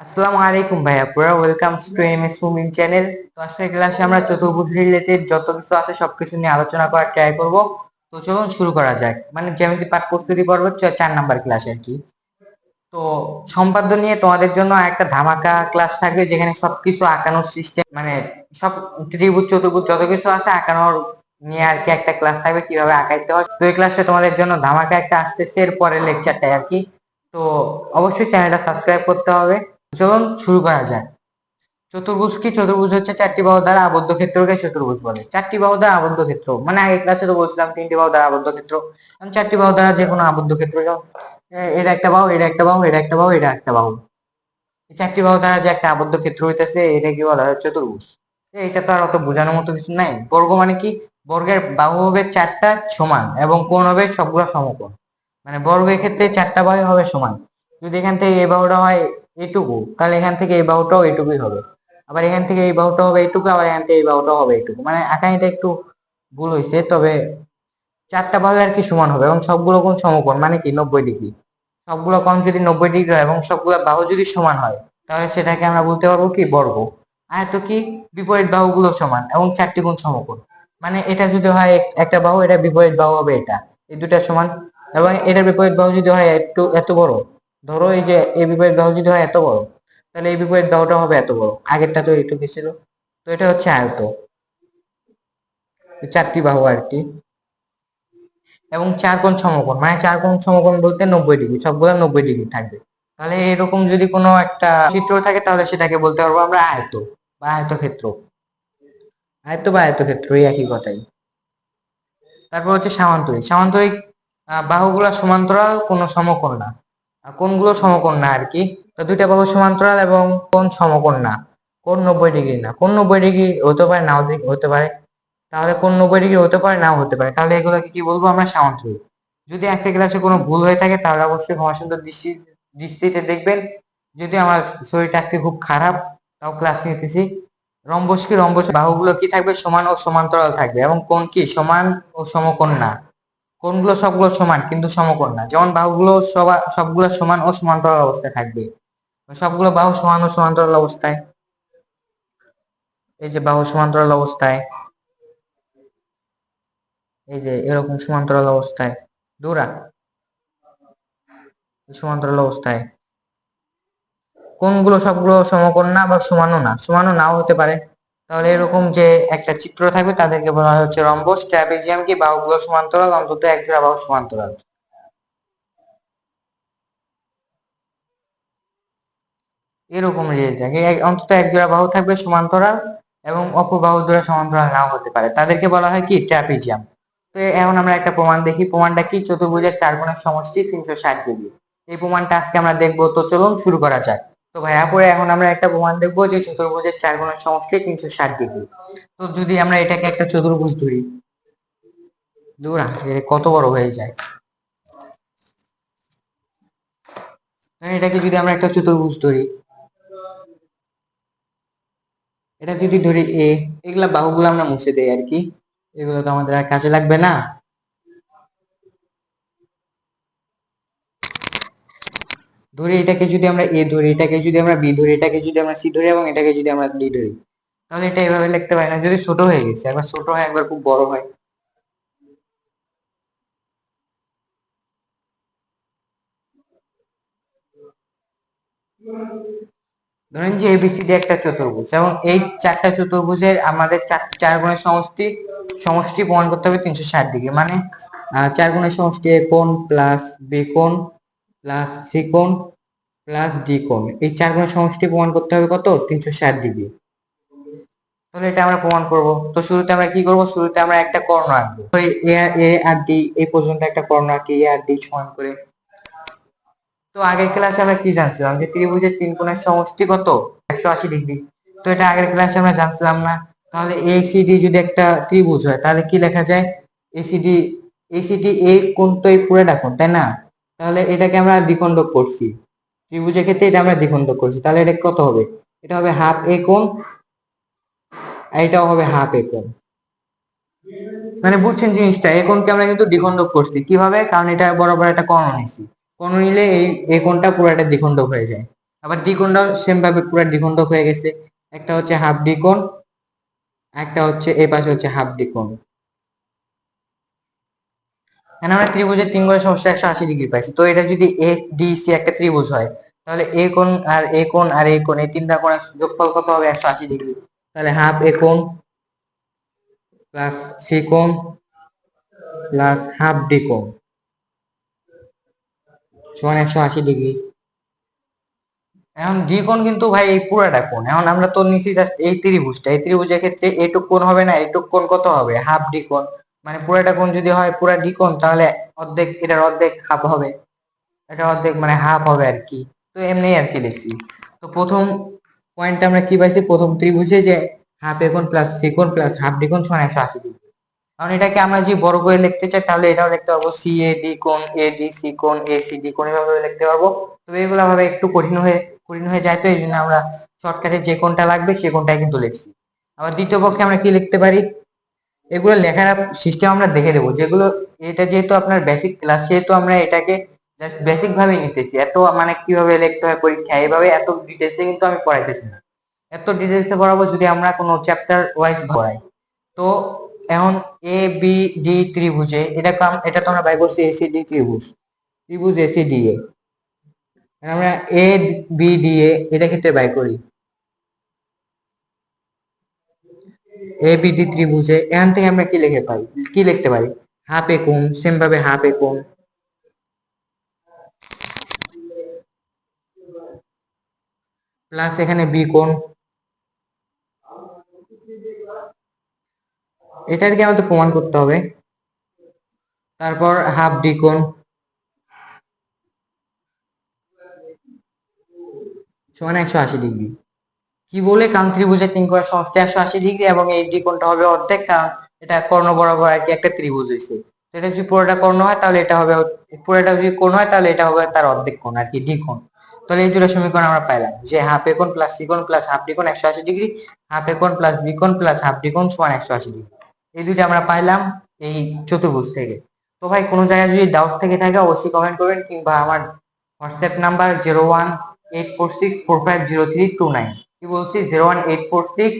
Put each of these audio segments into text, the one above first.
আসসালামু আলাইকুম ভাইয়া। পুরা welcome to M S Mumin channel তো আজকের ক্লাসে আমরা চতুর্ভুজ রিলেটেড যত কিছু আছে সবকিছু নিয়ে আলোচনা করার ট্রাই করব। তো চলুন শুরু করা যাক। মানে জ্যামিতি পাঠ প্রস্তুতি পর্ব চার নাম্বার ক্লাস আর কি। তো সম্পাদ্য নিয়ে তোমাদের জন্য একটা ধামাকা ক্লাস থাকবে যেখানে সবকিছু আঁকানোর সিস্টেম মানে সব ত্রিভুজ, চতুর্ভুজ যত কিছু আছে আঁকানোর নিয়ে আর কি একটা ক্লাস থাকবে কীভাবে আঁকাইতে হয়। তো এই ক্লাসে তোমাদের জন্য ধামাকা একটা আসতেছে এর পরের লেকচারটাই আর কি। তো অবশ্যই চ্যানেলটা সাবস্ক্রাইব করতে হবে। চলুন শুরু করা যাক চতুর্ভুজ কি? চতুর্ভুজ হচ্ছে চারটি বাহু দ্বারা আবদ্ধ ক্ষেত্রকে চতুর্ভুজ বলে। চারটি বাহু দ্বারা আবদ্ধ ক্ষেত্র। মানে আগে ক্লাসে তো বলছিলাম, তিনটি বাহু দ্বারা আবদ্ধ ক্ষেত্র। চারটি বাহু দ্বারা যে কোনো আবদ্ধ ক্ষেত্র, যেমন এটা একটা বাহু এটা একটা বাহু এটা একটা বাহু এটা একটা বাহু। চারটি বাহু দ্বারা যে একটা আবদ্ধ ক্ষেত্র হইতেছে এটা কি বলা হয় চতুর্ভুজ। এটা তো আর অত বোঝানোর মতো কিছু নাই। বর্গ মানে কি? বর্গের বাহু হবে চারটা সমান এবং কোণ হবে সবগুলো সমকোণ। মানে বর্গের ক্ষেত্রে চারটা বাহু হবে সমান। যদি এখান থেকে এই বাহুটা হয় এটুকু তাহলে এখান থেকে এই বাহুটাও এটুকুই হবে। আবার এখান থেকে এই বাহুটা হবে এটুকু আবার এখান থেকে এই বাহুটাও হবে এটুকু মানে আঁকানিটা একটু ভুল হয়েছে, তবে চারটা বাহু আর কি সমান হবে, এবং সবগুলো কোণ সমকোণ মানে কি নব্বই ডিগ্রি। সবগুলো কোণ যদি নব্বই ডিগ্রি হয়, এবং সবগুলো বাহু যদি সমান হয়, তাহলে সেটাকে আমরা বলতে পারব কি বর্গ। আয়ত কি? বিপরীত বাহুগুলো সমান, এবং চারটি কোণ সমকোণ। মানে এটা যদি হয় একটা বাহু, এটা বিপরীত বাহু হবে এটা। এই দুটা সমান, এবং এটার বিপরীত বাহু যদি হয় একটু, এত বড় ধরো এই যে এই বিপরীত বাহু যদি হয় এত বড়, তাহলে এই বিপরীত বাহুটা হবে এত বড়। আগেরটা তো এইটুকু ছিল। তো এটা হচ্ছে আয়ত। চারটি বাহু আর কি। এবং চার কোণ সমকোণ মানে চার কোণ সমকোণ বলতে নব্বই ডিগ্রি, সবগুলো নব্বই ডিগ্রি থাকবে। তাহলে এরকম যদি কোনো একটা চিত্র থাকে, তাহলে সেটাকে বলতে পারব আমরা আয়ত বা আয়তক্ষেত্র। আয়ত বা আয়তক্ষেত্র, এই একই কথাই। তারপর হচ্ছে সামান্তরিক। সামান্তরিক বাহুগুলো সমান্তরাল, কোনো সমকোণ না। আর কোণগুলো সমকোণ না আর কি তো দুইটা বাহু সমান্তরাল এবং কোন সমকোণ না? কোণ নব্বই ডিগ্রি না? কোন নব্বই ডিগ্রি হতে পারে, নাও হতে পারে। তাহলে কোন নব্বই ডিগ্রি হতে পারে, নাও হতে পারে। তাহলে এগুলোকে কি বলব আমরা? সামান্তরিক যদি আজকের ক্লাসে কোনো ভুল হয়ে থাকে, তাহলে অবশ্যই ক্ষমা সুন্দর দৃষ্টি, দৃষ্টিতে দেখবেন। যদি আমার শরীরটা আজকে খুব খারাপ, তাও ক্লাস নিতেছি। রম্বস কি? রম্বস বাহুগুলো কি থাকবে? সমান ও সমান্তরাল থাকবে। এবং কোন কি? সমান ও সমকোণ না। কোণগুলো সবগুলো সমান কিন্তু সমকোণ না। যেমন বাহুগুলো সবা, সবগুলো সমান ও সমান্তরাল অবস্থায় থাকবে। সবগুলো বাহু সমান ও সমান্তরাল অবস্থায়। এই যে বাহু সমান্তরাল অবস্থায়। এই যে এরকম সমান্তরাল অবস্থায়। দৌড়া। সমান্তরাল অবস্থায়। কোনগুলো সবগুলো সমকোণ না বা সমানও না? সমানও নাও হতে পারে। তাহলে এরকম যে একটা চিত্র থাকবে, তাদেরকে বলা হয় হচ্ছে রম্বস ট্রাপিজিয়াম কি বাহুগুলো সমান্তরাল? অন্তত এক জোড়া বাহু সমান্তরাল। এরকম রিলেট থাকে। অন্তত বাহু থাকবে সমান্তরাল এবং অপর বাহু জোড়া সমান্তরাল নাও হতে পারে। তাদেরকে বলা হয় কি? ট্রাপিজিয়াম তো এখন আমরা একটা প্রমাণ দেখি। প্রমাণটা কি? চতুর্ভুজের চার কোণের সমষ্টি তিনশো ষাট ডিগ্রি। এই প্রমাণটা আজকে আমরা দেখব। তো চলুন শুরু করা যাক। তো ভাইয়া পরে এখন আমরা একটা প্রমাণ দেখব যে চতুর্ভুজের চার কোণের সমষ্টি তিনশো ষাট ডিগ্রি। তো যদি আমরা এটাকে একটা চতুর্ভুজ ধরি, দূরা কত বড় হয়ে যায়? এটাকে যদি আমরা একটা চতুর্ভুজ ধরি, এটা যদি ধরি এ এগুলা বাহুগুলো আমরা মুছে দেই আর কি। এগুলো তো আমাদের আর কাজে লাগবে না। ধরি এটাকে যদি আমরা এ ধরি, এটাকে যদি আমরা বি ধরি, এটাকে যদি আমরা সি ধরি এবং এটাকে যদি আমরা ডি ধরি, তাহলে এটা এভাবে লিখতে পারি না, যদি ছোট হয়ে গেছে, একবার ছোট হয়, একবার খুব বড় হয়। ধরেন যে এবিসিডি একটা চতুর্ভুজ এবং এই চারটা চতুর্ভুজের আমাদের চার গুণের সমষ্টি সমষ্টি প্রমাণ করতে হবে তিনশো ষাট ডিগ্রি মানে চার গুণের সমষ্টি এ কোণ প্লাস বি কোণ প্লাস সি কোণ প্লাস ডি কোণ এই চার গুণের সমষ্টি প্রমাণ করতে হবে কত? তিনশো ষাট ডিগ্রি। তাহলে এটা আমরা প্রমাণ করব। তো শুরুতে আমরা কি করব? শুরুতে আমরা একটা কর্ণ আঁকবো। এ এ আর ডি, এই পর্যন্ত একটা কর্ণ আঁকি, এ আর ডি সমান করে। তো আগের ক্লাসে আমরা কি জানছিলাম? যে ত্রিভুজের তিন কোণের সমষ্টি কত? একশো আশি ডিগ্রি। তো এটা আগের ক্লাসে আমরা জানছিলাম না। তাহলে এসিডি যদি একটা ত্রিভুজ হয়, তাহলে কি লেখা যায়? এসিডি এসিডি এই কোণ তো এই পুরোটা কোণ তাই না? তাহলে এটাকে আমরা দ্বিখণ্ডক করছি। ত্রিভুজের ক্ষেত্রে এটা আমরা দ্বিখণ্ডক করছি। তাহলে এটা কত হবে? এটা হবে হাফ এ কোণ, আর এটাও হবে হাফ এ কোণ। মানে বুঝছেন জিনিসটা? এই কোণকে আমরা কিন্তু দ্বিখণ্ডক করছি। কীভাবে? কারণ এটা বরাবর একটা কর্ণ নিছি কর্ণ নিলে এই এই কোণটা পুরো একটা দ্বিখণ্ডক হয়ে যায়। আবার দ্বিকোণটাও সেম ভাবে পুরো দ্বিখণ্ডক হয়ে গেছে। একটা হচ্ছে হাফ দ্বিকোণ একটা হচ্ছে এ পাশে হচ্ছে হাফ দ্বিকোণ এখানে আমরা ত্রিভুজের তিন কোণের সমস্যা একশো আশি ডিগ্রি পাইছি। তো এটা যদি এ ডি সি একটা ত্রিভুজ হয়, তাহলে এ কোণ আর এ কোণ আর এ কোণ, এই তিনটা কোণের যোগফল কত হবে? একশো আশি ডিগ্রি তাহলে হাফ এ কোণ প্লাস সি কোণ প্লাস হাফ ডি কোণ সমান একশো আশি ডিগ্রি এখন ডি কোণ কিন্তু ভাই এই পুরাটা কোণ। এখন আমরা তো নিচ্ছি জাস্ট এই ত্রিভুজটা। এই ত্রিভুজের ক্ষেত্রে এইটুক কোণ হবে না? এইটুক কোণ কত হবে? হাফ ডি কোণ। মানে পুরাটা কোণ যদি হয়, পুরা ডি কোণ তাহলে অর্ধেক, এটার অর্ধেক হাফ হবে। এটা অর্ধেক মানে হাফ হবে আর কি। তো এমনি আর কি লিখছি তো প্রথম পয়েন্টটা আমরা কি পাইছি? প্রথম ত্রিভুজে যে হাফ এ কোণ প্লাস সি কোণ প্লাস হাফ ডি কোণ সমান একশো আশি ডিগ্রি কারণ এটাকে আমরা যদি বড় করে লিখতে চাই, তাহলে এটাও লিখতে পারব সি এ ডি কোণ এ ডি সি কোণ এ সি ডি কোণ এভাবে লিখতে পারব। তবে এগুলো ভাবে একটু কঠিন হয়ে কঠিন হয়ে যায় তো, এই জন্য আমরা শর্টকাটে যে কোণটা লাগবে, সে কোণটাই কিন্তু লিখছি। আবার দ্বিতীয় পক্ষে আমরা কি লিখতে পারি? এগুলো লেখার সিস্টেম আমরা দেখে দেবো যেগুলো এটা যেহেতু আপনার বেসিক ক্লাস সেহেতু আমরা এটাকে জাস্ট বেসিক ভাবে নিতেছি। এত মানে কীভাবে লিখতে হয় পরীক্ষা, এভাবে এত ডিটেলসে কিন্তু আমি পড়াইতেছি না। এত ডিটেলসে পড়াবো যদি আমরা কোনো চ্যাপ্টার ওয়াইজ পড়াই। তো এখন এ বি ডি ত্রিভুজে, এটা কাম এটা তো আমরা বাই করছি এসি ডি ত্রিভুজ। ত্রিভুজ এসি ডি এ আমরা এ বি ডি এ এটা ক্ষেত্রে বাই করি। এ বি ডি ত্রিভুজে, এখান থেকে আমরা কি লিখে পাই? কি লিখতে পারি? হাফ এ কোণ সেম ভাবে হাফ এ কোণ। প্লাস এখানে বি কোণ। এটাকে আমাদের প্রমাণ করতে হবে। তারপর হাফ ডি কোণ। সমান একশো আশি ডিগ্রি। কি বলে কারণ ত্রিভুজের তিন কোণের সমষ্টি একশো আশি ডিগ্রি এবং এই ডি কোণটা হবে অর্ধেক? কারণ এটা কর্ণ বরাবর আর কি একটা ত্রিভুজ হয়েছে এটা যদি পুরোটা কর্ণ হয়, তাহলে এটা হবে পুরোটা যদি কোণ হয়, তাহলে এটা হবে তার অর্ধেক কোণ আর কি ডি কোণ তাহলে এই দুটো সমীকরণ আমরা পাইলাম যে হাফ এ কোণ প্লাস সি কোণ প্লাস হাফ ডি কোণ একশো আশি ডিগ্রি হাফ এ কোণ প্লাস বি কোণ প্লাস হাফ ডি কোণ সমান একশো আশি ডিগ্রি এই দুইটা আমরা পাইলাম এই চতুর্ভুজ থেকে। তো ভাই, কোনো জায়গায় যদি ডাউট থেকে থাকে, অবশ্যই কমেন্ট করবেন কিংবা আমার WhatsApp number zero one eight four six four five zero three two nine কি বলছি? Zero one eight four six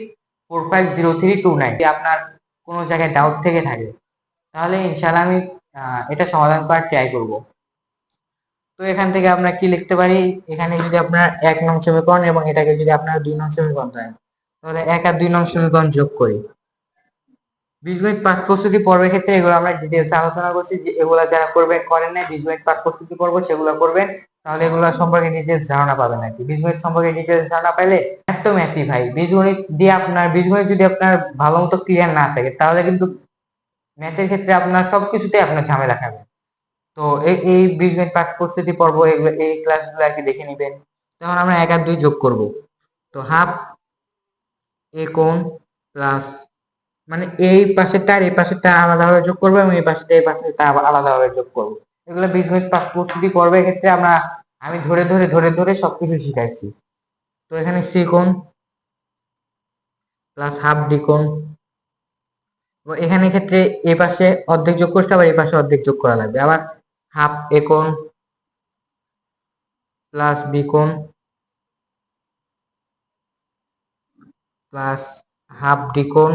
four five zero three two nine আপনার কোনো জায়গায় ডাউট থেকে থাকে, তাহলে ইনশাল্লাহ আমি এটা সমাধান করার ট্রাই করব। তো এখান থেকে আমরা কি লিখতে পারি? এখানে যদি আপনার এক নং সমীকরণ এবং এটাকে যদি আপনার দুই নং সমীকরণ দেন তাহলে এক আর দুই নং সমীকরণ যোগ করি। বীজগণিত পাঠ প্রস্তুতি পর্বের ক্ষেত্রে এগুলো আমরা ডিটেলস আলোচনা করছি যে এগুলো যারা করবেন, করেন না বীজগণিত পাঠ প্রস্তুতি পর্ব সেগুলো করবেন। তাহলে এগুলো সম্পর্কে ডিটেলস ধারণা পাবেন আর কি। বীজগণিত সম্পর্কে ডিটেলস ধারণা পাইলে একদম একই ভাই। বীজগণিত দিয়ে আপনার, বীজগণিত যদি আপনার ভালো মতো ক্লিয়ার না থাকে, তাহলে কিন্তু ম্যাথের ক্ষেত্রে আপনার সবকিছুতে আপনার ঝামেলা খাবে। তো এই বীজগণিত পাঠ প্রস্তুতি পর্ব এই ক্লাসগুলো আর কি দেখে নেবেন। তখন আমরা এক আর দুই যোগ করব। তো হাফ এ কোণ প্লাস মানে এই পাশেরটা আর এই পাশেরটা আলাদাভাবে যোগ করব এবং এই পাশেরটা এই পাশেরটা আলাদাভাবে যোগ করব। এগুলো বীজগণিত পাঠ প্রস্তুতি পর্বের ক্ষেত্রে আমরা, আমি ধরে ধরে ধরে ধরে সবকিছু শিখাইছি। তো এখানে সি কোণ প্লাস হাফ ডি কোণ। এখানে ক্ষেত্রে এই পাশে অর্ধেক যোগ করতে আবার এই পাশে অর্ধেক যোগ করা লাগবে। আবার হাফ এ কোণ প্লাস বি কোণ প্লাস হাফ ডি কোণ।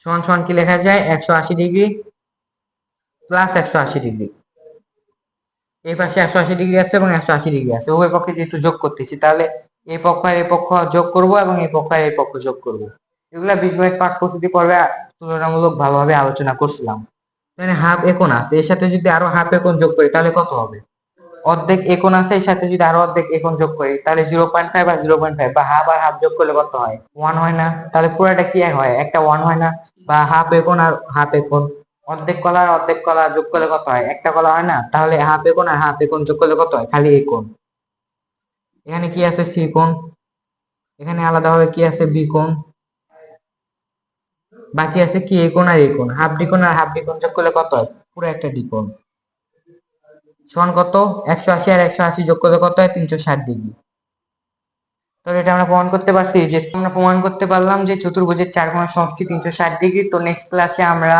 সমান সমান কি লেখা যায়? একশো আশি ডিগ্রি। প্লাস একশো আশি ডিগ্রি এই পাশে একশো আশি ডিগ্রি আছে এবং একশো আশি ডিগ্রি আছে। উভয় পক্ষে যেহেতু যোগ করতেছি, তাহলে এই পক্ষ আর এই পক্ষ যোগ করব এবং এই পক্ষ আর এই পক্ষ যোগ করব। এগুলা বীজগণিত পাঠ প্রস্তুতি পর্বে তুলনামূলক ভালোভাবে আলোচনা করছিলাম। এখানে হাফ একন আছে। এর সাথে যদি আরও হাফ একন যোগ করি, তাহলে কত হবে? অর্ধেক একন আছে, এর সাথে যদি আরও অর্ধেক একন যোগ করি, তাহলে জিরো পয়েন্ট ফাইভ আর জিরো পয়েন্ট ফাইভ বা হাফ আর হাফ যোগ করলে কত হয়? ওয়ান হয় না। তাহলে পুরোটা কি হয়? একটা ওয়ান হয় না বা হাফ একন আর হাফ একন অর্ধেক কলা আর অর্ধেক কলা যোগ করলে কত হয়? একটা কলা হয় না? তাহলে হাফ একন আর হাফ একন যোগ করলে কত হয়? খালি একন এখানে কি আছে? সি কোণ। এখানে আলাদাভাবে কি আছে? বি কোণ। বাকি আছে কি? এ কোণ আর এ কোণ। হাফ ডি কোণ আর হাফ ডি কোণ যোগ করলে কত হয়? পুরো একটা ডি কোণ সমান কত? একশো আশি আর একশো আশি যোগ করলে কত হয়? তিনশো ষাট ডিগ্রি। তো এটা আমরা প্রমাণ করতে পারছি যে আমরা প্রমাণ করতে পারলাম যে চতুর্ভুজের চার কোণের সমষ্টি তিনশো ষাট ডিগ্রি। তো নেক্সট ক্লাসে আমরা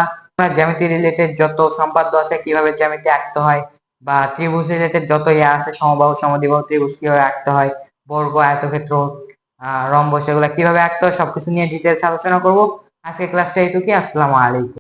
জ্যামিতি রিলেটেড যত সম্পাদ্য আছে, কীভাবে জ্যামিতি আঁকতে হয় বা ত্রিভুজ রিলেটেড যত ইয়ে আছে, সমবাহু, সমদ্বিবাহু, ত্রিভুজ কীভাবে আঁকতে হয়, বর্গ, আয়তক্ষেত্র রম্বস এগুলো কীভাবে আঁকতে হয়, সবকিছু নিয়ে ডিটেলস আলোচনা করব। আজকে ক্লাসটা এইটুকুই, আসসালামু আলাইকুম।